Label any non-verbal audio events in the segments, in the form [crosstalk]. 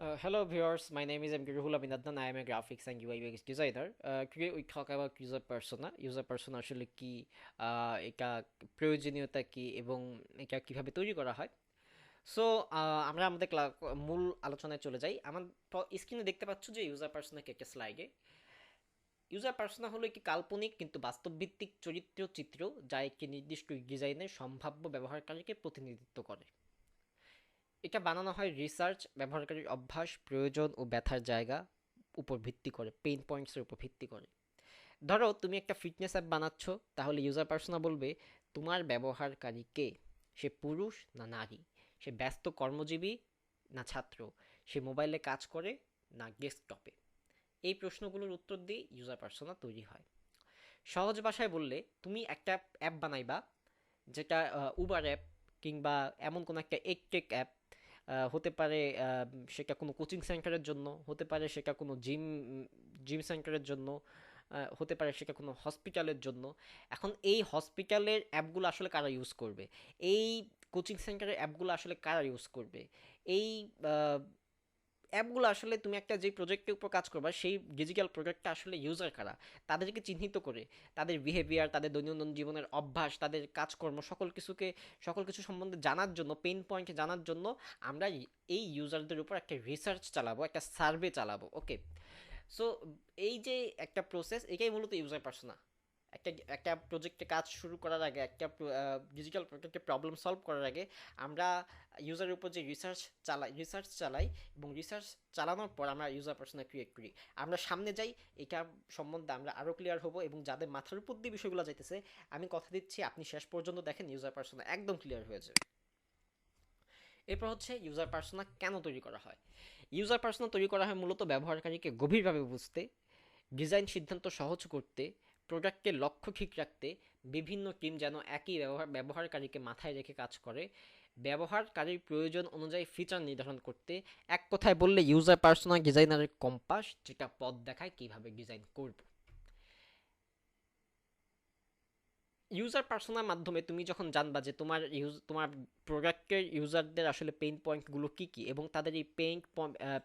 Uh, hello viewers, my name is M. Ruhul Abinadnan. I am a graphics and UI UX designer. Uh, today we talk about user persona. User persona আসলে কি এটা প্রয়োজনীয়তা কি এবং এটা কীভাবে তৈরি করা হয় সো আমরা আমাদের মূল আলোচনায় চলে যাই আমার স্ক্রিনে দেখতে পাচ্ছ যে ইউজার পার্সোনা কি একটা স্লাইডে ইউজার পার্সোনা হলো একটি কাল্পনিক কিন্তু বাস্তবভিত্তিক চরিত্র চিত্র যা একটি নির্দিষ্ট ডিজাইনের সম্ভাব্য ব্যবহারকারীকে প্রতিনিধিত্ব করে এটা বানানো হয় রিসার্চ ব্যবহারকারীর অভ্যাস, প্রয়োজন ও ব্যথার জায়গা উপর ভিত্তি করে পেইন পয়েন্টসের উপর ভিত্তি করে। ধরো, তুমি একটা ফিটনেস অ্যাপ বানাচ্ছ, তাহলে ইউজার পার্সোনা বলবে, তোমার ব্যবহারকারী কে? সে পুরুষ না নারী? সে ব্যস্ত কর্মজীবী না ছাত্র? সে মোবাইলে কাজ করে না ডেস্কটপে এই প্রশ্নগুলোর উত্তর দিয়ে ইউজার পার্সোনা তৈরি হয়। সহজ ভাষায় বললে, তুমি একটা অ্যাপ বানাইবা, যেটা উবার অ্যাপ কিংবা এমন কোনো একটা একটেক অ্যাপ হতে পারে সেটা কোনো কোচিং সেন্টারের জন্য, হতে পারে সেটা কোনো জিম জিম সেন্টারের জন্য হতে পারে সেটা কোনো হসপিটালের জন্য। এখন এই হসপিটালের অ্যাপগুলো আসলে কারা ইউজ করবে? এই কোচিং সেন্টারের অ্যাপগুলো আসলে কারা ইউজ করবে? এই অ্যাপগুলো আসলে তুমি একটা যে প্রজেক্টের উপর কাজ করবা, সেই ডিজিটাল প্রজেক্টটা আসলে ইউজার কারা? তাদেরকে চিহ্নিত করে। তাদের বিহেভিয়ার তাদের দৈনন্দিন জীবনের অভ্যাস, তাদের কাজকর্ম, সকল কিছুকে, সকল কিছু সম্বন্ধে জানার জন্য পেন পয়েন্ট জানার জন্য আমরা এই ইউজারদের উপর একটা রিসার্চ চালাবো, একটা সার্ভে চালাবো ওকে সো এই যে একটা প্রসেস এটাই মূলত ইউজার পার্সোনা একটা একটা প্রজেক্টে কাজ শুরু করার আগে, একটা ডিজিটাল প্রজেক্টে প্রবলেম সলভ করার আগে আমরা ইউজারের উপর যে রিসার্চ চালাই রিসার্চ চালাই এবং রিসার্চ চালানোর পর আমরা ইউজার পার্সোনা ক্রিয়েট করি। আমরা সামনে যাই, এটা সম্বন্ধে আমরা আরও ক্লিয়ার হব এবং যাদের মাথার উপর দিয়ে বিষয়গুলো যাইতেছে, আমি কথা দিচ্ছি, আপনি শেষ পর্যন্ত দেখেন ইউজার পার্সোনা একদম ক্লিয়ার হয়ে যাবে। এরপর হচ্ছে ইউজার পার্সোনা কেন তৈরি করা হয়? ইউজার পার্সোনা তৈরি করা হয় মূলত ব্যবহারকারীকে গভীরভাবে বুঝতে ডিজাইন সিদ্ধান্ত সহজ করতে প্রোডাক্টের লক্ষ্য ঠিক রাখতে বিভিন্ন টিম যেন একই ব্যবহার, ব্যবহারকারীকে মাথায় রেখে কাজ করে। ব্যবহারকারীর প্রয়োজন অনুযায়ী ফিচার নির্ধারণ করতে। এক কথায় বললে ইউজার পার্সোনাল ডিজাইনারের কম্পাস যেটা পথ দেখায় কীভাবে ডিজাইন করব। ইউজার পার্সোনার মাধ্যমে তুমি যখন জানবা যে তোমার ইউজ তোমার প্রোডাক্টের ইউজারদের আসলে পেইন পয়েন্টগুলো কী কী এবং তাদের এই পেইন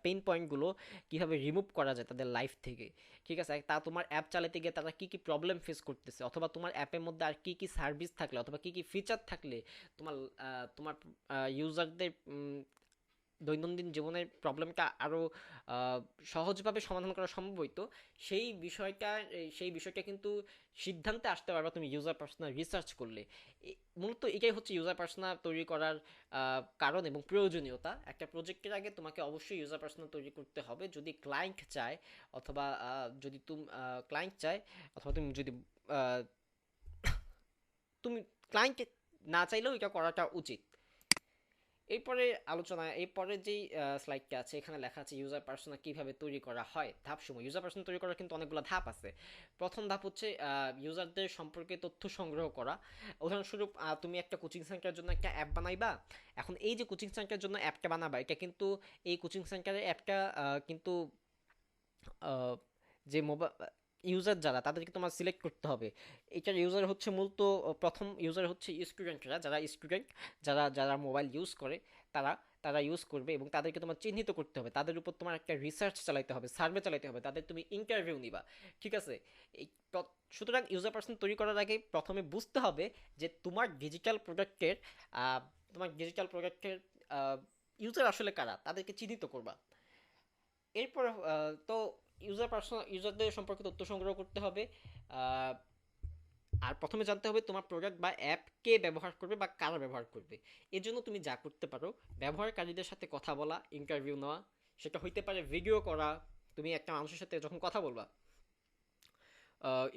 পেইন পয়েন্টগুলো কীভাবে রিমুভ করা যায় তাদের লাইফ থেকে, ঠিক আছে? তা তোমার অ্যাপ চালাতে গিয়ে তারা কী কী প্রবলেম ফেস করতেছে অথবা তোমার অ্যাপের মধ্যে আর কী কী সার্ভিস থাকলে অথবা কী কী ফিচার থাকলে তোমার তোমার ইউজারদের দৈনন্দিন জীবনের প্রবলেমটা আরও সহজভাবে সমাধান করা সম্ভব হইতো সেই বিষয়টা সেই বিষয়টা কিন্তু সিদ্ধান্তে আসতে পারবা তুমি ইউজার পার্সোনাল রিসার্চ করলে। মূলত এটাই হচ্ছে ইউজার পার্সোনাল তৈরি করার কারণ এবং প্রয়োজনীয়তা। একটা প্রজেক্টের আগে তোমাকে অবশ্যই ইউজার পার্সোনাল তৈরি করতে হবে। যদি ক্লায়েন্ট চায় অথবা যদি তুমি ক্লায়েন্ট চায় অথবা তুমি যদি তুমি ক্লায়েন্ট না চাইলেও এটা করাটা উচিত। এরপরে আলোচনা, এরপরে যেই স্লাইডটা আছে, এখানে লেখা আছে ইউজার পার্সোনা কীভাবে তৈরি করা হয়, ধাপ সময় ইউজার পার্সোনা তৈরি করার কিন্তু অনেকগুলো ধাপ আছে। প্রথম ধাপ হচ্ছে ইউজারদের সম্পর্কে তথ্য সংগ্রহ করা। উদাহরণস্বরূপ তুমি একটা কোচিং সেন্টারের জন্য একটা অ্যাপ বানাইবা। এখন এই যে কোচিং সেন্টারের জন্য অ্যাপটা বানাবা, এটা কিন্তু এই কোচিং সেন্টারের অ্যাপটা কিন্তু যে মোবাইল ইউজার যারা, তাদেরকে তোমার সিলেক্ট করতে হবে। এটার ইউজার হচ্ছে মূলত প্রথম ইউজার হচ্ছে স্টুডেন্টরা যারা স্টুডেন্ট যারা যারা মোবাইল ইউজ করে, তারা তারা ইউজ করবে এবং তাদেরকে তোমার চিহ্নিত করতে হবে। তাদের উপর তোমার একটা রিসার্চ চালাইতে হবে সার্ভে চালাইতে হবে, তাদের তুমি ইন্টারভিউ নিবা, ঠিক আছে? এই সুতরাং ইউজার পার্সন তৈরি করার আগে প্রথমে বুঝতে হবে যে তোমার ডিজিটাল প্রোডাক্টের তোমার ডিজিটাল প্রোডাক্টের ইউজার আসলে কারা? তাদেরকে চিহ্নিত করবা। এরপর তো ইউজার পার্সোনাল, ইউজারদের সম্পর্কে তথ্য সংগ্রহ করতে হবে আর প্রথমে জানতে হবে তোমার প্রোডাক্ট বা অ্যাপ কে ব্যবহার করবে বা কারা ব্যবহার করবে। এর জন্য তুমি যা করতে পারো, ব্যবহারকারীদের সাথে কথা বলা ইন্টারভিউ নেওয়া, সেটা হইতে পারে ভিডিও করা, তুমি একটা মানুষের সাথে যখন কথা বলবা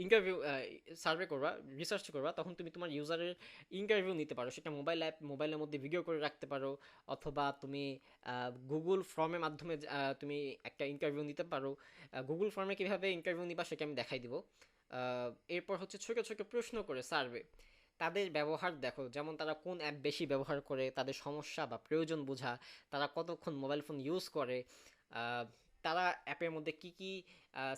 ইন্টারভিউ সার্ভে করবা রিসার্চ করবা, তখন তুমি তোমার ইউজারের ইন্টারভিউ নিতে পারো। সেটা মোবাইল অ্যাপ মোবাইলের মধ্যে ভিডিও করে রাখতে পারো, অথবা তুমি গুগল ফর্মের মাধ্যমে তুমি একটা ইন্টারভিউ নিতে পারো। গুগল ফর্মে কীভাবে ইন্টারভিউ নিবা সেটা আমি দেখাই দিব। এরপর হচ্ছে ছোটো ছোটো প্রশ্ন করে সার্ভে তাদের ব্যবহার দেখো, যেমন তারা কোন অ্যাপ বেশি ব্যবহার করে, তাদের সমস্যা বা প্রয়োজন বোঝা, তারা কতক্ষণ মোবাইল ফোন ইউজ করে তারা অ্যাপের মধ্যে কি কি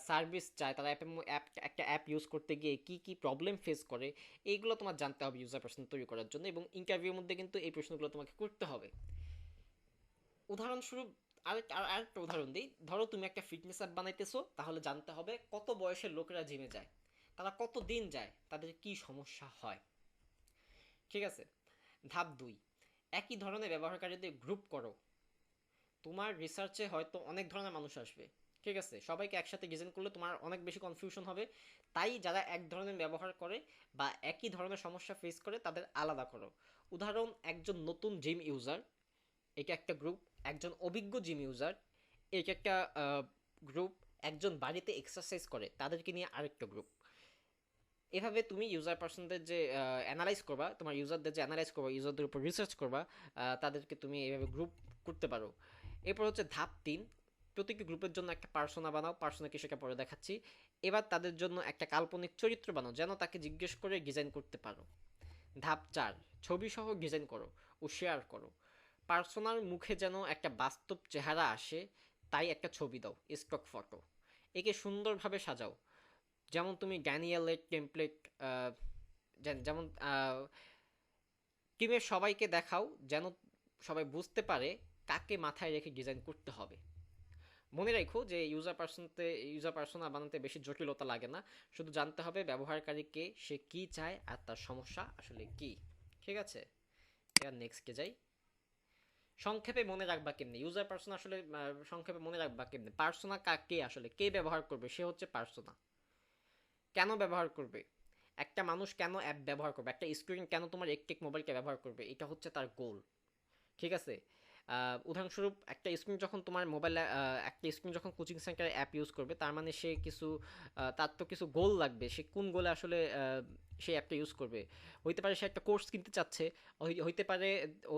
সার্ভিস চায়, তারা অ্যাপের অ্যাপ, একটা অ্যাপ ইউজ করতে গিয়ে কি কি প্রবলেম ফেস করে এইগুলো তোমার জানতে হবে ইউজার পার্সন তৈরি করার জন্য এবং ইন্টারভিউর মধ্যে কিন্তু এই প্রশ্নগুলো তোমাকে করতে হবে। উদাহরণস্বরূপ আর, আরেকটা উদাহরণ দিই। ধরো তুমি একটা ফিটনেস অ্যাপ বানাইতেছো, তাহলে জানতে হবে কত বয়সের লোকেরা জিমে যায়, তারা কত দিন যায়, তাদের কি সমস্যা হয়। ঠিক আছে? ধাপ দুই, একই ধরনের ব্যবহারকারীদের গ্রুপ করো। তোমার রিসার্চে হয়তো অনেক ধরনের মানুষ আসবে, ঠিক আছে? সবাইকে একসাথে ডিজাইন করলে তোমার অনেক বেশি কনফিউশন হবে। তাই যারা এক ধরনের ব্যবহার করে বা একই ধরনের সমস্যা ফেস করে, তাদের আলাদা করো। উদাহরণ, একজন নতুন জিম ইউজার এটা একটা গ্রুপ একজন অভিজ্ঞ জিম ইউজার এটা একটা গ্রুপ একজন বাড়িতে এক্সারসাইজ করে, তাদেরকে নিয়ে আরেকটা গ্রুপ এভাবে তুমি ইউজার পার্সনদের যে অ্যানালাইজ করবা, তোমার ইউজারদের যে অ্যানালাইজ করবা ইউজারদের উপর রিসার্চ করবা তাদেরকে তুমি এভাবে গ্রুপ করতে পারো। এরপর হচ্ছে ধাপ তিন। প্রত্যেকটি গ্রুপের জন্য একটা পার্সোনা বানাও পার্সোনাকে সেটা পরে দেখাচ্ছি। এবার তাদের জন্য একটা কাল্পনিক চরিত্র বানাও, যেন তাকে জিজ্ঞেস করে ডিজাইন করতে পারো। ধাপ চার ছবি সহ ডিজাইন করো ও শেয়ার করো। পার্সোনার মুখে যেন একটা বাস্তব চেহারা আসে, তাই একটা ছবি দাও, স্টক ফটো। একে সুন্দরভাবে সাজাও। যেমন তুমি গ্যানিয়ালের টেমপ্লেট যেমন টিমের সবাইকে দেখাও, যেন সবাই বুঝতে পারে কাকে মাথায় রেখে ডিজাইন করতে হবে। মনে রাখো যে ইউজার পার্সনতে ইউজার পার্সোনা বানাতে বেশি জটিলতা লাগে না। শুধু জানতে হবে ব্যবহারকারীকে সে কি চায় আর তার সমস্যা আসলে কি। ঠিক আছে? এবার নেক্সটকে যাই। সংক্ষেপে মনে রাখবা কেমনি? ইউজার পার্সোনা আসলে সংক্ষেপে মনে রাখবা কেমনি? পার্সোনা কাকে আসলে, কে ব্যবহার করবে? সে হচ্ছে পার্সোনা কেন ব্যবহার করবে? একটা মানুষ কেন অ্যাপ ব্যবহার করবে? একটা স্ক্রিন কেন তোমার একটি মোবাইলকে ব্যবহার করবে? এটা হচ্ছে তার গোল ঠিক আছে? উদাহরণস্বরূপ একটা স্ক্রিন যখন তোমার মোবাইলে একটা স্ক্রিন যখন কোচিং সেন্টারে অ্যাপ ইউজ করবে, তার মানে সে কিছু তার তো কিছু গোল লাগবে। সে কোন গোলে আসলে সেই অ্যাপটা ইউজ করবে? হইতে পারে সে একটা কোর্স কিনতে চাচ্ছে হইতে পারে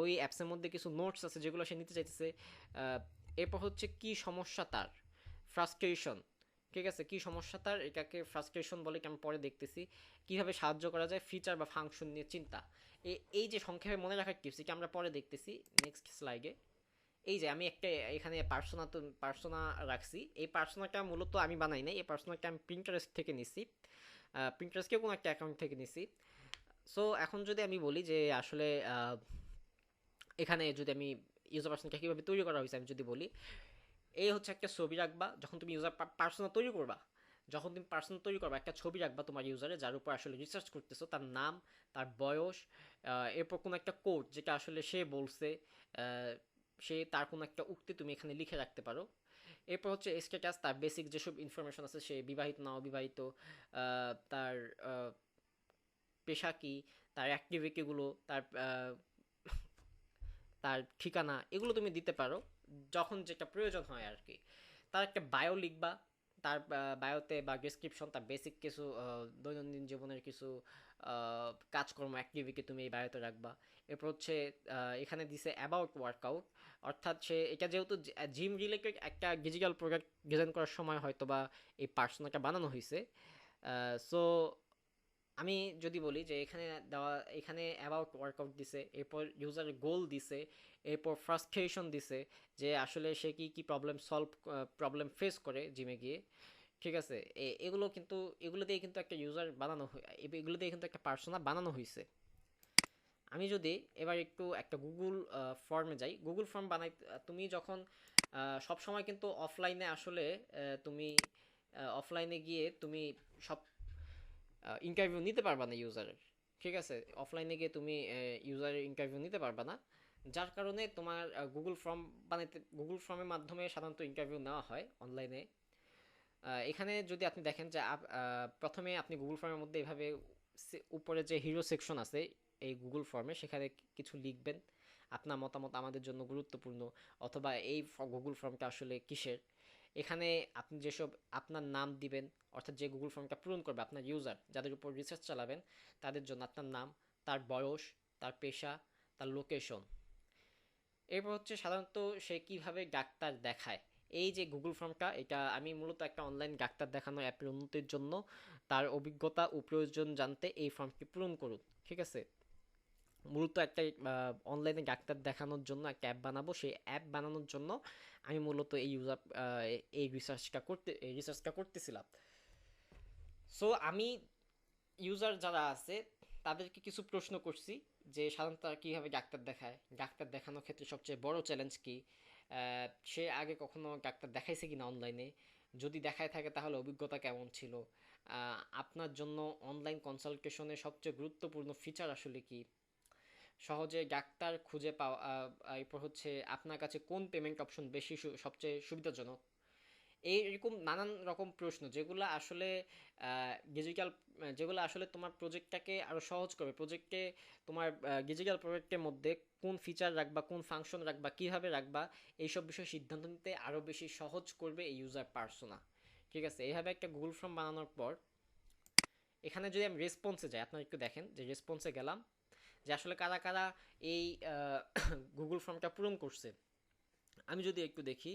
ওই অ্যাপসের মধ্যে কিছু নোটস আছে যেগুলো সে নিতে চাইতেছে এরপর হচ্ছে কি সমস্যা তার? ফ্রাস্ট্রেশন ঠিক আছে? কি সমস্যা তার? এটাকে ফ্রাস্ট্রেশন বলে কি আমি পরে দেখতেছি। কীভাবে সাহায্য করা যায়? ফিচার বা ফাংশন নিয়ে চিন্তা। এই যে সংক্ষেপে মনে রাখার টিপস এটা আমরা পরে দেখতেছি নেক্সট স্লাইডে এই যে আমি একটা এখানে পার্সোনা তো পার্সোনা রাখছি। এই পার্সোনাটা মূলত আমি বানাই নাই, এই পার্সোনাটা আমি প্রিন্টারেস্ট থেকে নিছি। প্রিন্টারেস্টকে কোনো একটা অ্যাকাউন্ট থেকে নিছি। সো এখন যদি আমি বলি যে আসলে এখানে যদি আমি ইউজার পার্সনকে কীভাবে তৈরি করা হয়েছে, আমি যদি বলি, এই হচ্ছে একটা ছবি রাখবা, যখন তুমি ইউজার পার্সোনা তৈরি করবা যখন তুমি পার্সোনা তৈরি করবা, একটা ছবি রাখবা তোমার ইউজারে যার উপর আসলে রিসার্চ করতেছো, তার নাম, তার বয়স এরপর কোনো একটা কোড যেটা আসলে সে বলছে সে তার কোনো একটা উক্তি তুমি এখানে লিখে রাখতে পারো। এরপর হচ্ছে স্ট্যাটাস তার বেসিক যেসব ইনফরমেশন আছে, সে বিবাহিত না অবিবাহিত তার পেশা কি, তার অ্যাক্টিভিটিগুলো তার তার ঠিকানা, এগুলো তুমি দিতে পারো, যখন যেটা প্রয়োজন হয় আর কি। তার একটা বায়ো লিখবা তার বায়োতে বা ডিসক্রিপশন তার বেসিক কিছু দৈনন্দিন জীবনের কিছু কাজকর্ম অ্যাক্টিভিটি তুমি এই বায়োতে রাখবা। এরপর হচ্ছে এখানে দিছে অ্যাবাউট ওয়ার্কআউট অর্থাৎ সে, এটা যেহেতু জিম রিলেটেড একটা ডিজিটাল প্রোডাক্ট ডিজাইন করার সময় হয়তো বা এই পার্সোনাটা বানানো হয়েছে সো আমি যদি বলি যে এখানে দেওয়া, এখানে অ্যাবাউট ওয়ার্কআউট দিছে, এরপর ইউজারের গোল দিছে, এরপর ফ্রাস্ট্রেশন দিছে যে আসলে সে কি কি প্রবলেম সলভ প্রবলেম ফেস করে জিমে গিয়ে। ঠিক আছে? এগুলো কিন্তু, এগুলো দিয়ে কিন্তু একটা ইউজার বানানো এগুলো দিয়ে কিন্তু একটা পার্সোনা বানানো হয়েছে আমি যদি এবার একটু একটা গুগল ফর্মে যাই। গুগল ফর্ম বানাই, তুমি যখন সব সময় কিন্তু অফলাইনে আসলে তুমি অফলাইনে গিয়ে তুমি সব ইন্টারভিউ নিতে পারবা না ইউজারের ঠিক আছে? অফলাইনে গিয়ে তুমি ইউজারের ইন্টারভিউ নিতে পারবা না। যার কারণে তোমার গুগল ফর্ম বানাইতে গুগল ফর্মের মাধ্যমে সাধারণত ইন্টারভিউ নেওয়া হয় অনলাইনে এখানে যদি আপনি দেখেন যে প্রথমে আপনি গুগল ফর্মের মধ্যে এভাবে উপরে যে হিরো সেকশন আছে, এই গুগল ফর্মে সেখানে কিছু লিখবেন। আপনার মতামত আমাদের জন্য গুরুত্বপূর্ণ। অথবা এই গুগল ফর্মটা আসলে কিসের? এখানে আপনি যেসব আপনার নাম দিবেন, অর্থাৎ যে গুগল ফর্মটা পূরণ করবে আপনার ইউজার যাদের উপর রিসার্চ চালাবেন, তাদের জন্য আপনার নাম, তার বয়স, তার পেশা, তার লোকেশন এরপর হচ্ছে সাধারণত সে কীভাবে ডাক্তার দেখায়। এই যে গুগল ফর্মটা এটা আমি মূলত একটা অনলাইন ডাক্তার দেখানো অ্যাপের উন্নতির জন্য তার অভিজ্ঞতা ও প্রয়োজন জানতে এই ফর্মটি পূরণ করুন, ঠিক আছে? মূলত একটা অনলাইনে ডাক্তার দেখানোর জন্য একটা অ্যাপ বানাবো। সেই অ্যাপ বানানোর জন্য আমি মূলত এই ইউজার এই রিসার্চটা করতে, এই রিসার্চটা করতেছিলাম। সো আমি ইউজার যারা আছে, তাদেরকে কিছু প্রশ্ন করছি যে সাধারণত তারা কীভাবে ডাক্তার দেখায়? ডাক্তার দেখানোর ক্ষেত্রে সবচেয়ে বড় চ্যালেঞ্জ কী? সে আগে কখনো ডাক্তার দেখাইছে কি না অনলাইনে যদি দেখায় থাকে, তাহলে অভিজ্ঞতা কেমন ছিল? আপনার জন্য অনলাইন কনসালটেশনের সবচেয়ে গুরুত্বপূর্ণ ফিচার আসলে কি? সহজে ডাক্তার খুঁজে পাওয়া এরপর হচ্ছে আপনার কাছে কোন পেমেন্ট অপশন বেশি সবচেয়ে সুবিধাজনক? এইরকম নানান রকম প্রশ্ন যেগুলো আসলে ডিজিটাল যেগুলো আসলে তোমার প্রজেক্টটাকে আরও সহজ করবে প্রজেক্টে তোমার ডিজিটাল প্রজেক্টের মধ্যে কোন ফিচার রাখবা, কোন ফাংশন রাখবা, কীভাবে রাখবা, এইসব বিষয়ে সিদ্ধান্ত নিতে আরও বেশি সহজ করবে এই ইউজার পার্সোনা ঠিক আছে, এইভাবে একটা গুগল ফর্ম বানানোর পর, এখানে যদি আমি রেসপন্সে যাই, আপনারা একটু দেখেন যে রেসপন্সে গেলাম। যে আসলে কারা কারা এই গুগল ফর্মটা [coughs] পূরণ করছে। আমি যদি একটু দেখি,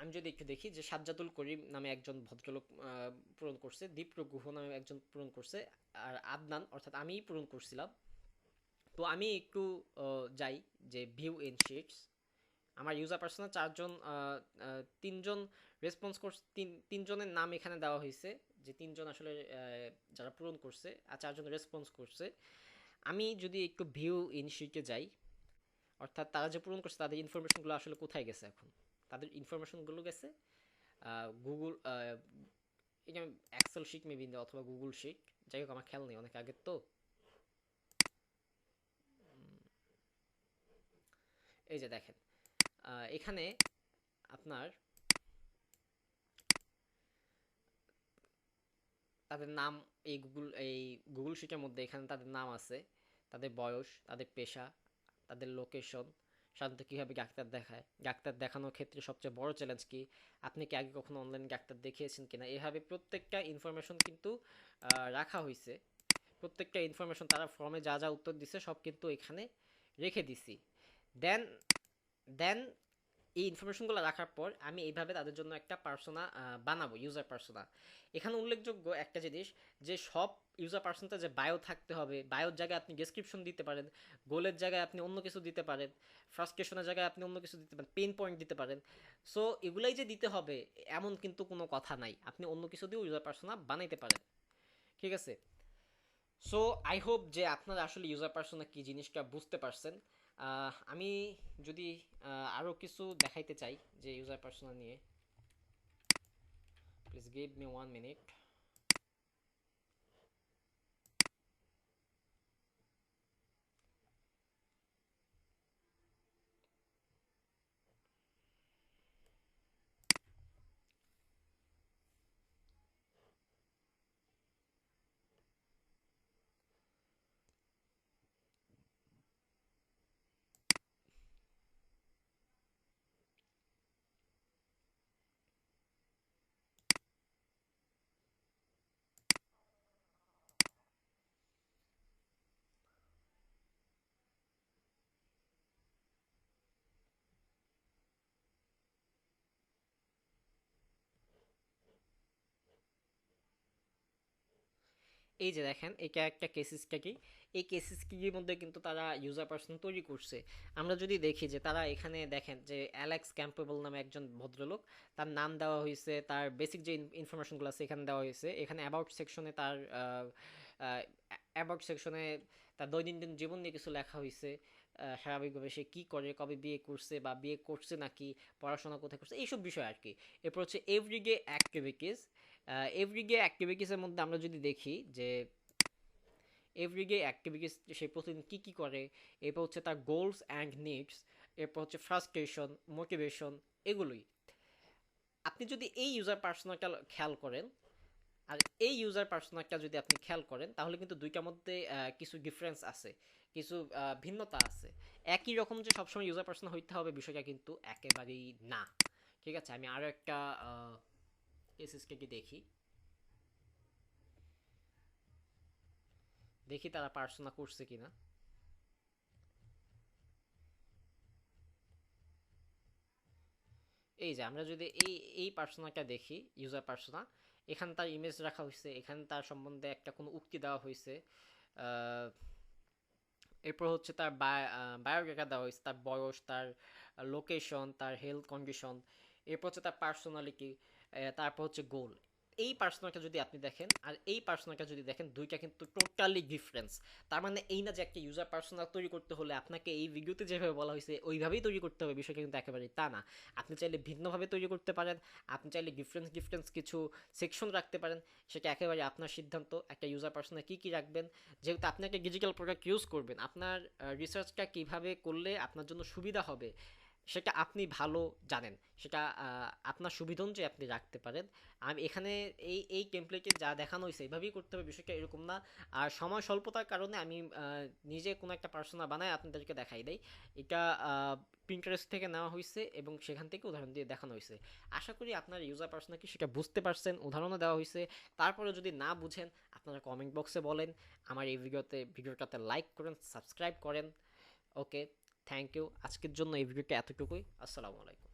আমি যদি একটু দেখি যে সাজ্জাদুল করিম নামে একজন ভদ্রলোক পূরণ করছে দীপ্র গুহ নামে একজন পূরণ করছে, আর আদনান, অর্থাৎ আমিই পূরণ করছিলাম। তো আমি একটু যাই যে ভিউ ইন শিটস আমার ইউজার পার্সোনাল চারজন তিনজন রেসপন্স করছে, তিন, তিনজনের নাম এখানে দেওয়া হয়েছে। যে তিনজন আসলে যারা পূরণ করছে আর চারজন রেসপন্স করছে, আমি যদি একটু ভিউ ইন শিটে যাই, অর্থাৎ তারা যে পূরণ করছে তাদের ইনফরমেশনগুলো আসলে কোথায় গেছে এখন? তাদের ইনফরমেশনগুলো গেছে গুগল এটা এক্সেল শিট মেবি অথবা গুগল শিট যাই হোক, আমার খেয়াল নেই, অনেক আগের তো। এই যে দেখেন এখানে আপনার তাদের নাম এই গুগল এই গুগল শিটের মধ্যে এখানে তাদের নাম আছে। তাদের বয়স, তাদের পেশা, তাদের লোকেশন সাধারণত কীভাবে ডাক্তার দেখায়, ডাক্তার দেখানোর ক্ষেত্রে সবচেয়ে বড় চ্যালেঞ্জ কি? আপনি কি আগে কখনো অনলাইন ডাক্তার দেখিয়েছেন কিনা? এভাবে প্রত্যেকটা ইনফরমেশন কিন্তু রাখা হয়েছে প্রত্যেকটা ইনফরমেশন তারা ফর্মে যা যা উত্তর দিছে সব কিন্তু এখানে রেখে দিছি। দেন দেন এই ইনফরমেশনগুলো রাখার পর আমি এইভাবে তাদের জন্য একটা পার্সোনা বানাবো ইউজার পার্সোনা এখানে উল্লেখযোগ্য একটা জিনিস যে সব ইউজার পার্সনটা যে বায়ো থাকতে হবে বায়োর জায়গায় আপনি ডেসক্রিপশন দিতে পারেন গোলের জায়গায় আপনি অন্য কিছু দিতে পারেন ফ্রাস্ট্রেশনের জায়গায় আপনি অন্য কিছু দিতে পারেন পেন পয়েন্ট দিতে পারেন। সো এগুলাই যে দিতে হবে, এমন কিন্তু কোনো কথা নাই। আপনি অন্য কিছু দিয়েও ইউজার পার্সোনা বানাইতে পারেন। ঠিক আছে? সো আই হোপ যে আপনারা আসলে ইউজার পার্সোনা কি জিনিসটা বুঝতে পারছেন। আমি যদি আরও কিছু দেখাইতে চাই যে ইউজার পার্সোনাল নিয়ে please give me one minute এই যে দেখেন এটা একটা কেসিস স্টাডি এই কেসিস স্টাডির মধ্যে কিন্তু তারা ইউজার পার্সন তৈরি করছে। আমরা যদি দেখি যে তারা এখানে দেখেন যে অ্যালেক্স ক্যাম্পেবল নামে একজন ভদ্রলোক, তার নাম দেওয়া হয়েছে, তার বেসিক যে ইনফরমেশনগুলো আছে এখানে দেওয়া হয়েছে। এখানে অ্যাবাউট সেকশনে তার অ্যাবাউট সেকশনে তার দৈনন্দিন জীবন নিয়ে কিছু লেখা হয়েছে। স্বাভাবিকভাবে সে কী করে, কবে বিয়ে করছে বা বিয়ে করছে নাকি, পড়াশোনা কোথায় করছে, এইসব বিষয় আর কি। এরপর হচ্ছে এভরিডে অ্যাক্টিভিটিস এভরিডে অ্যাক্টিভিটিসের মধ্যে আমরা যদি দেখি যে এভরিডে অ্যাক্টিভিটিস সে প্রতিদিন কী কী করে, এরপর হচ্ছে তার গোলস অ্যান্ড নিডস এরপর হচ্ছে ফ্রাস্ট্রেশন মোটিভেশন এগুলোই। আপনি যদি এই ইউজার পার্সোনালটা খেয়াল করেন, আর এই ইউজার পার্সোনালটা যদি আপনি খেয়াল করেন, তাহলে কিন্তু দুইটার মধ্যে কিছু ডিফারেন্স আছে, কিছু ভিন্নতা আছে। একই রকম যে সবসময় ইউজার পার্সোনাল হইতে হবে বিষয়টা কিন্তু একেবারেই না। ঠিক আছে? আমি আরও একটা কেসেসকে কি দেখি। দেখি তারা পার্সোনা করছে কিনা। এই যে, আমরা যদি এই এই পার্সোনাটা দেখি, ইউজার পার্সোনা এখানে তার ইমেজ রাখা হয়েছে, এখানে তার সম্বন্ধে একটা কোনো উক্তি দেওয়া হয়েছে এরপর হচ্ছে তার বায়োডাটা দেওয়া হয়েছে, তার বয়স, তার লোকেশন তার হেলথ কন্ডিশন এরপর হচ্ছে তার পার্সোনালিটি তারপর হচ্ছে গোল এই পার্সোনাটা যদি আপনি দেখেন, আর এই পার্সোনাটা যদি দেখেন, দুইটা কিন্তু টোটালি ডিফারেন্স তার মানে এই না যে একটা ইউজার পার্সোনা তৈরি করতে হলে আপনাকে এই ভিডিওতে যেভাবে বলা হয়েছে, ওইভাবেই তৈরি করতে হবে, বিষয়টা কিন্তু একেবারেই তা না। আপনি চাইলে ভিন্নভাবে তৈরি করতে পারেন, আপনি চাইলে ডিফারেন্স ডিফারেন্স কিছু সেকশন রাখতে পারেন, সেটা একেবারে আপনার সিদ্ধান্ত, একটা ইউজার পার্সোনা কী কী রাখবেন, যেহেতু আপনি একটা ডিজিটাল প্রোডাক্ট ইউজ করবেন, আপনার রিসার্চটা কীভাবে করলে আপনার জন্য সুবিধা হবে সেটা আপনি ভালো জানেন। সেটা আপনার সুবিধা অনুযায়ী আপনি রাখতে পারেন। আমি এখানে এই এই টেমপ্লেটে যা দেখানো হয়েছে এইভাবেই করতে হবে। বিষয়টা এরকম না। আর সময় স্বল্পতার কারণে আমি নিজে কোনো একটা পার্সোনা বানায় আপনাদেরকে দেখাই দেই। এটা প্রিন্টারেস্ট থেকে নেওয়া হয়েছে এবং সেখান থেকে উদাহরণ দিয়ে দেখানো হয়েছে। আশা করি আপনার ইউজার পার্সোনা কি সেটা বুঝতে পারছেন, উদাহরণও দেওয়া হয়েছে। তারপরে যদি না বুঝেন, আপনারা কমেন্ট বক্সে বলেন। আমার এই ভিডিওতে, ভিডিওটাতে লাইক করেন সাবস্ক্রাইব করেন। ওকে থ্যাংক ইউ আজকের জন্য এই ভিডিওটা এতটুকুই আসসালামু আলাইকুম